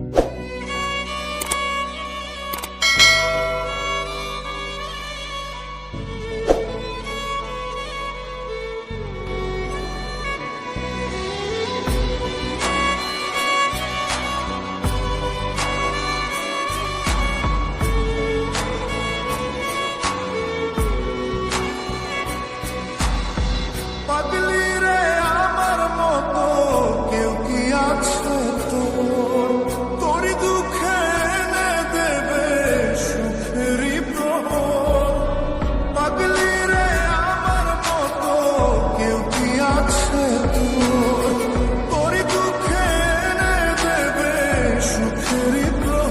you pretty blow.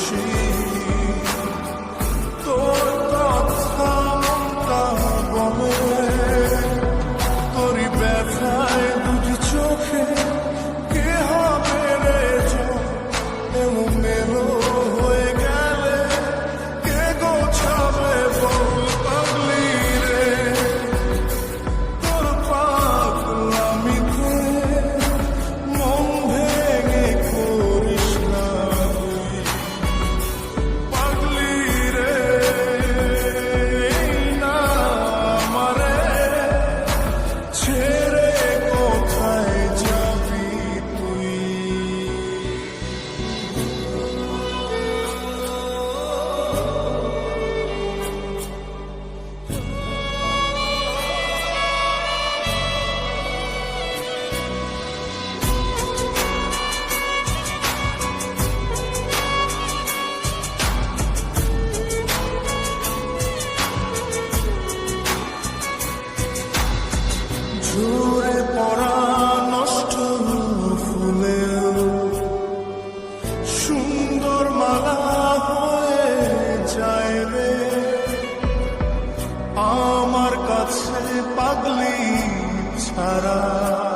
距 ঝরে নষ্ট ফুলে। সুন্দর মালা হয়ে যায় রে। আমার কাছে পাগলি ছাড়া।